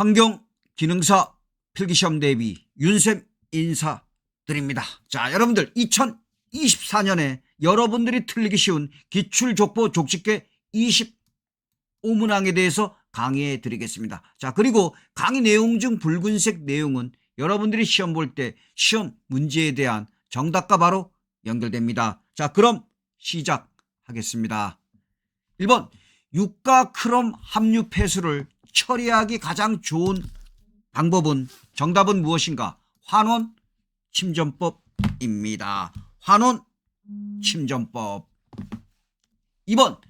환경 기능사 필기시험 대비 윤쌤 인사드립니다. 자, 여러분들 2024년에 여러분들이 틀리기 쉬운 기출족보 족집계 25문항에 대해서 강의해 드리겠습니다. 자, 그리고 강의 내용 중 붉은색 내용은 여러분들이 시험 볼 때 시험 문제에 대한 정답과 바로 연결됩니다. 자, 그럼 시작하겠습니다. 1번 유가 크롬 함유 폐수를 처리하기 가장 좋은 방법은 정답은 무엇인가? 환원 침전법입니다. 환원 침전법. 2번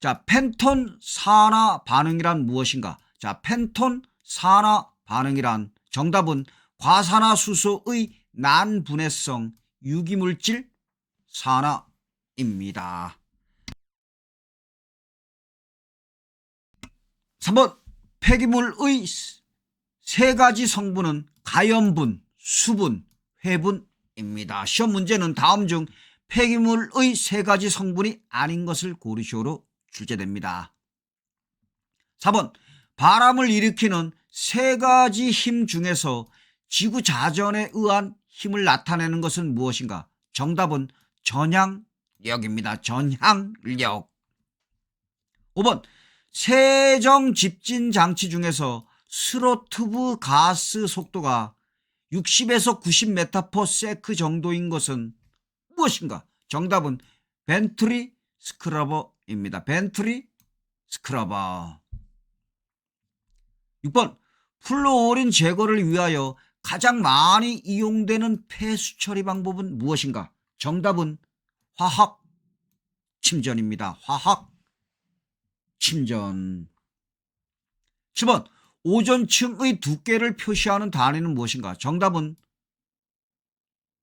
자, 펜톤 산화 반응이란 무엇인가? 자, 펜톤 산화 반응이란 정답은 과산화수소의 난분해성 유기물질 산화입니다. 3번 폐기물의 세 가지 성분은 가염분, 수분, 회분입니다. 시험 문제는 다음 중 폐기물의 세 가지 성분이 아닌 것을 고르시오로 출제됩니다. 4번 바람을 일으키는 세 가지 힘 중에서 지구 자전에 의한 힘을 나타내는 것은 무엇인가? 정답은 전향력입니다. 전향력. 5번 세정 집진 장치 중에서 스로트브 가스 속도가 60에서 90m/s 정도인 것은 무엇인가? 정답은 벤트리 스크러버입니다. 벤트리 스크러버. 6번 플로어린 제거를 위하여 가장 많이 이용되는 폐수 처리 방법은 무엇인가? 정답은 화학 침전입니다. 화학 침전. 7번 오존층의 두께를 표시하는 단위는 무엇인가? 정답은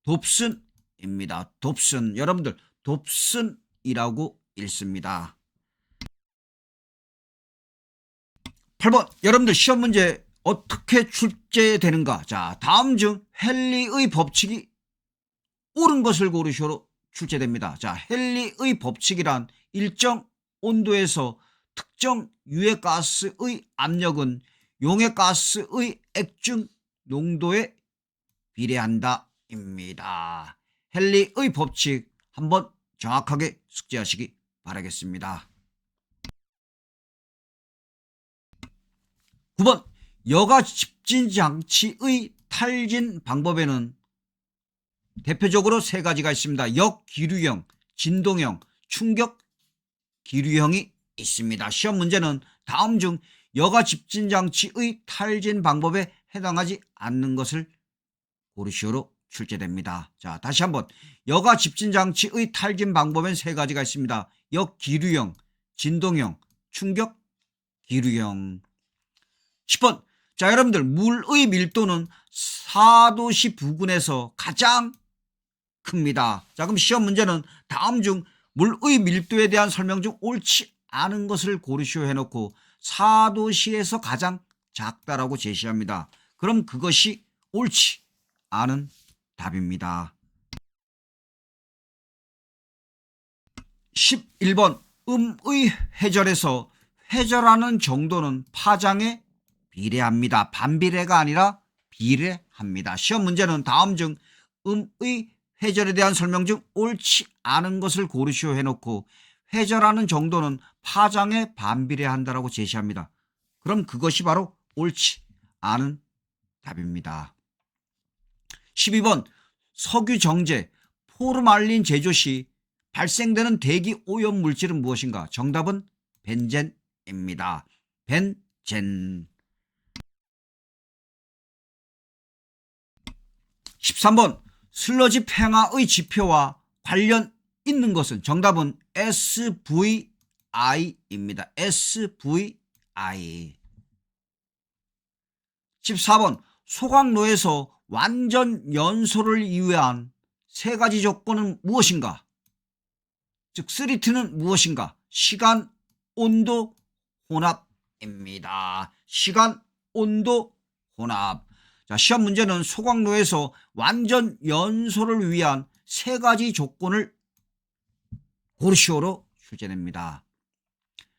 돕슨입니다. 돕슨. 여러분들 돕슨이라고 읽습니다. 8번 여러분들 시험 문제 어떻게 출제되는가? 자, 다음 중 헨리의 법칙이 옳은 것을 고르시오로 출제됩니다. 자, 헨리의 법칙이란 일정 온도에서 특정 유해가스의 압력은 용해가스의 액중 농도에 비례한다 입니다. 헨리의 법칙 한번 정확하게 숙지하시기 바라겠습니다. 9번 여가 집진 장치의 탈진 방법에는 대표적으로 세 가지가 있습니다. 역기류형, 진동형, 충격 기류형이 있습니다. 시험 문제는 다음 중 여가 집진 장치의 탈진 방법에 해당하지 않는 것을 고르시오로 출제됩니다. 자, 다시 한번 여가 집진 장치의 탈진 방법엔 세 가지가 있습니다. 역기류형, 진동형, 충격 기류형. 10번. 자, 여러분들 물의 밀도는 4도시 부근에서 가장 큽니다. 자, 그럼 시험 문제는 다음 중 물의 밀도에 대한 설명 중 옳지 않은 것을 고르시오 해놓고 4도시에서 가장 작다라고 제시합니다. 그럼 그것이 옳지 않은 답입니다. 11번 음의 회절에서 회절하는 정도는 파장에 비례합니다. 반비례가 아니라 비례합니다. 시험 문제는 다음 중 음의 회절에 대한 설명 중 옳지 않은 것을 고르시오 해놓고 회절하는 정도는 파장에 반비례한다라고 제시합니다. 그럼 그것이 바로 옳지 않은 답입니다. 12번 석유 정제 포르말린 제조 시 발생되는 대기 오염 물질은 무엇인가? 정답은 벤젠입니다. 벤젠. 13번 슬러지 팽화의 지표와 관련 있는 것은 정답은 SVI입니다. SVI. 14번 소각로에서 완전 연소를 이외한 세 가지 조건은 무엇인가? 즉 3T는 무엇인가? 시간, 온도, 혼합입니다. 시간, 온도, 혼합. 자, 시험 문제는 소각로에서 완전 연소를 위한 세 가지 조건을 고르시오로 출제됩니다.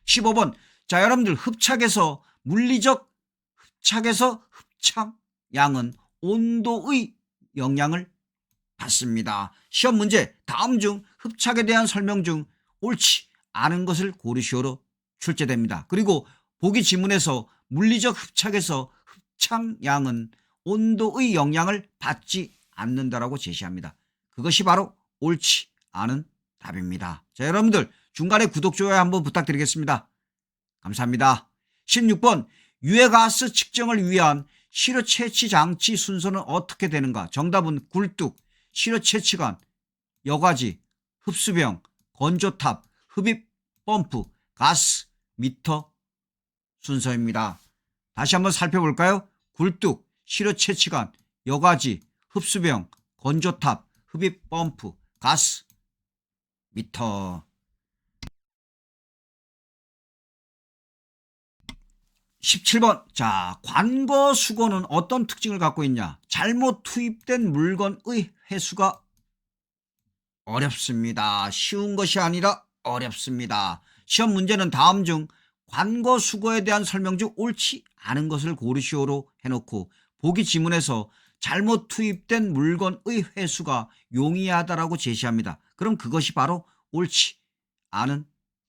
15번. 자, 여러분들 흡착에서 물리적 흡착에서 흡착 양은 온도의 영향을 받습니다. 시험 문제 다음 중 흡착에 대한 설명 중 옳지 않은 것을 고르시오로 출제됩니다. 그리고 보기 지문에서 물리적 흡착에서 흡착량은 온도의 영향을 받지 않는다라고 제시합니다. 그것이 바로 옳지 않은 답입니다. 자, 여러분들 중간에 구독, 좋아요 한번 부탁드리겠습니다. 감사합니다. 16번 유해가스 측정을 위한 시료 채취 장치 순서는 어떻게 되는가? 정답은 굴뚝, 시료 채취관, 여과지, 흡수병, 건조탑, 흡입 펌프, 가스, 미터 순서입니다. 다시 한번 살펴볼까요? 굴뚝, 시료 채취관, 여과지, 흡수병, 건조탑, 흡입 펌프, 가스, 미터. 17번. 자, 관거 수거는 어떤 특징을 갖고 있냐? 잘못 투입된 물건의 회수가 어렵습니다. 쉬운 것이 아니라 어렵습니다. 시험 문제는 다음 중 관거 수거에 대한 설명 중 옳지 않은 것을 고르시오로 해놓고 보기 지문에서 잘못 투입된 물건의 회수가 용이하다라고 제시합니다. 그럼 그것이 바로 옳지 않은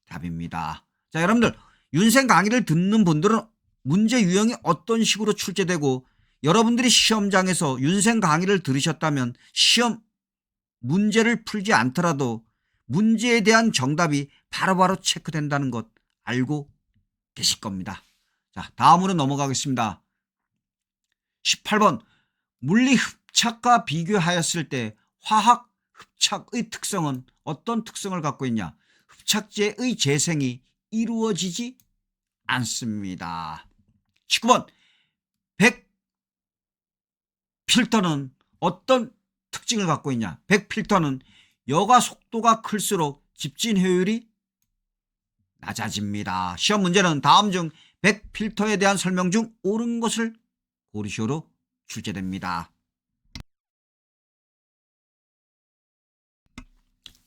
답입니다. 자, 여러분들 윤생 강의를 듣는 분들은 문제 유형이 어떤 식으로 출제되고 여러분들이 시험장에서 윤생 강의를 들으셨다면 시험 문제를 풀지 않더라도 문제에 대한 정답이 바로바로 체크된다는 것 알고 계실 겁니다. 자, 다음으로 넘어가겠습니다. 18번 물리 흡착과 비교하였을 때 화학 흡착의 특성은 어떤 특성을 갖고 있냐? 흡착제의 재생이 이루어지지 않습니다. 19번 100 필터는 어떤 특징을 갖고 있냐? 100 필터는 여과 속도가 클수록 집진 효율이 낮아집니다. 시험 문제는 다음 중100 필터에 대한 설명 중 옳은 것을 고르시오로 출제됩니다.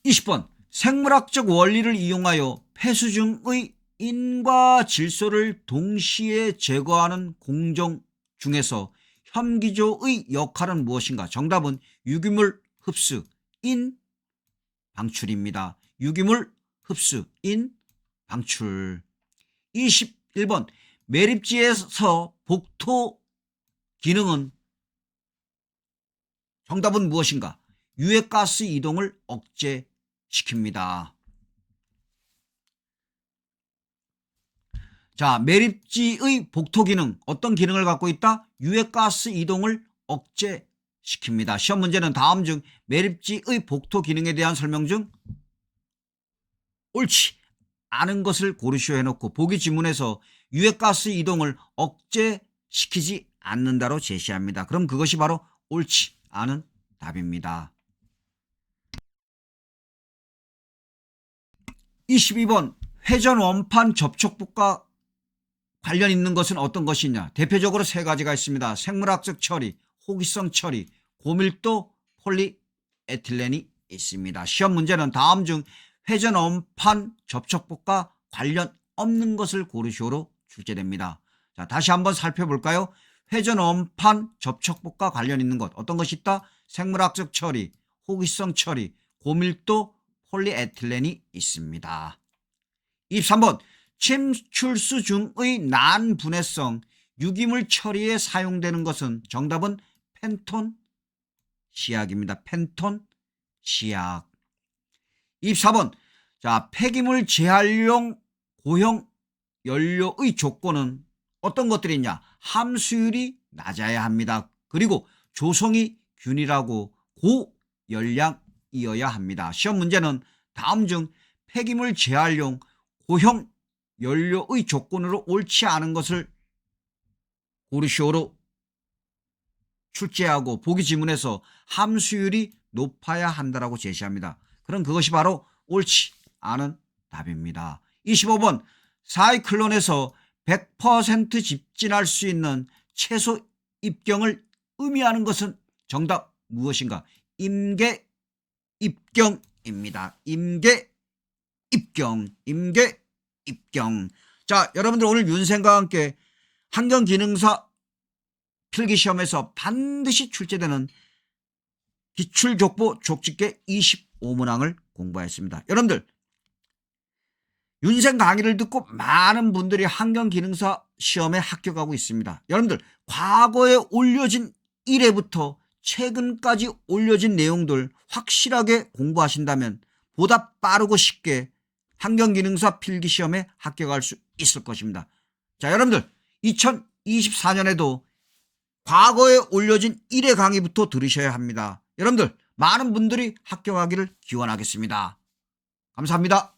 20번 생물학적 원리를 이용하여 폐수 중의 인과 질소를 동시에 제거하는 공정 중에서 현기조의 역할은 무엇인가? 정답은 유기물 흡수, 인 방출입니다. 유기물 흡수, 인 방출. 21번 매립지에서 복토 기능은 정답은 무엇인가? 유해가스 이동을 억제시킵니다. 자, 매립지의 복토 기능 어떤 기능을 갖고 있다? 유해가스 이동을 억제시킵니다. 시험 문제는 다음 중 매립지의 복토 기능에 대한 설명 중 옳지 않은 것을 고르시오 해놓고 보기 지문에서 유해가스 이동을 억제시키지 않는다로 제시합니다. 그럼 그것이 바로 옳지 않은 답입니다. 22번 회전 원판 접촉부과 관련 있는 것은 어떤 것이냐? 대표적으로 세 가지가 있습니다. 생물학적 처리, 호기성 처리, 고밀도 폴리에틸렌이 있습니다. 시험 문제는 다음 중 회전 원판 접촉법과 관련 없는 것을 고르시오로 출제됩니다. 자, 다시 한번 살펴볼까요? 회전 원판 접촉법과 관련 있는 것 어떤 것이 있다? 생물학적 처리, 호기성 처리, 고밀도 폴리에틸렌이 있습니다. 23번 침출수 중의 난분해성 유기물 처리에 사용되는 것은 정답은 펜톤 시약입니다. 펜톤 시약. 24번 자 폐기물 재활용 고형 연료의 조건은 어떤 것들이 있냐? 함수율이 낮아야 합니다. 그리고 조성이 균일하고 고열량이어야 합니다. 시험 문제는 다음 중 폐기물 재활용 고형 연료의 조건으로 옳지 않은 것을 고르시오로 출제하고 보기 지문에서 함수율이 높아야 한다라고 제시합니다. 그럼 그것이 바로 옳지 않은 답입니다. 25번 사이클론에서 100% 집진할 수 있는 최소 입경을 의미하는 것은 정답 무엇인가? 임계 입경입니다. 임계 입경, 임계 입경. 자, 여러분들 오늘 윤생과 함께 환경 기능사 필기 시험에서 반드시 출제되는 기출족보 족집계 25문항을 공부했습니다. 여러분들 윤생 강의를 듣고 많은 분들이 환경기능사 시험에 합격하고 있습니다. 여러분들 과거에 올려진 1회부터 최근까지 올려진 내용들 확실하게 공부하신다면 보다 빠르고 쉽게 환경기능사 필기시험에 합격할 수 있을 것입니다. 자 여러분들 2024년에도 과거에 올려진 1회 강의부터 들으셔야 합니다. 여러분들 많은 분들이 합격하기를 기원하겠습니다. 감사합니다.